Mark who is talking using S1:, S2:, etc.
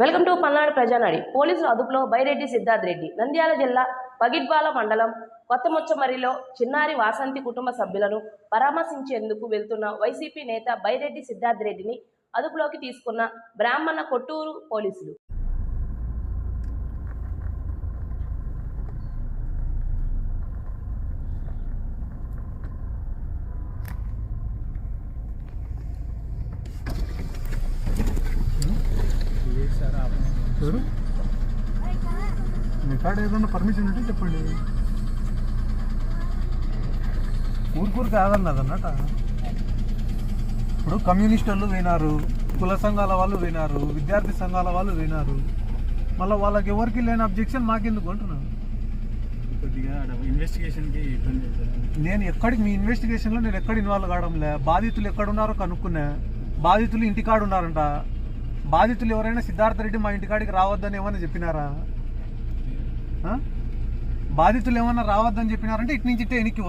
S1: Welcome to Palnadu ప్రజానాడి. పోలీసుల అదుపులో బైరెడ్డి సిద్ధార్థ్ రెడ్డి. నంద్యాల జిల్లా పగిడ్బాల మండలం కొత్తముచ్చమరిలో చిన్నారి వాసంతి కుటుంబ సభ్యులను పరామర్శించేందుకు వెళ్తున్న వైసీపీ నేత బైరెడ్డి సిద్ధార్థ్ రెడ్డిని అదుపులోకి తీసుకున్న బ్రాహ్మణ కొట్టూరు పోలీసులు.
S2: ఎవరు మీ కాడ ఏదన్నా పర్మిషన్ ఉంటే చెప్పండి. ఊరుకూరు కాదన్నది అన్నట ఇప్పుడు కమ్యూనిస్ట్ వాళ్ళు వినారు కుల సంఘాల వాళ్ళు వినారు విద్యార్థి సంఘాల వాళ్ళు వినారు మళ్ళీ వాళ్ళకి ఎవరికి లేని అబ్జెక్షన్ మాకెందుకు అంటున్నాను
S3: ఇన్వెస్టిగేషన్కి
S2: నేను ఎక్కడికి మీ ఇన్వెస్టిగేషన్లో నేను ఎక్కడ ఇన్వాల్వ్ కావడంలే? బాధితులు ఎక్కడున్నారో కనుక్కున్నా. బాధితులు ఇంటికాడ ఉన్నారంట. బాధితులు ఎవరైనా సిద్ధార్థ రెడ్డి మా ఇంటికాడికి రావద్దని ఏమన్నా చెప్పినారా ఆ? బాధితులు ఏమన్నా రావద్దని చెప్పినారంటే ఇటు నుంచి ఇట్టే ఎనికి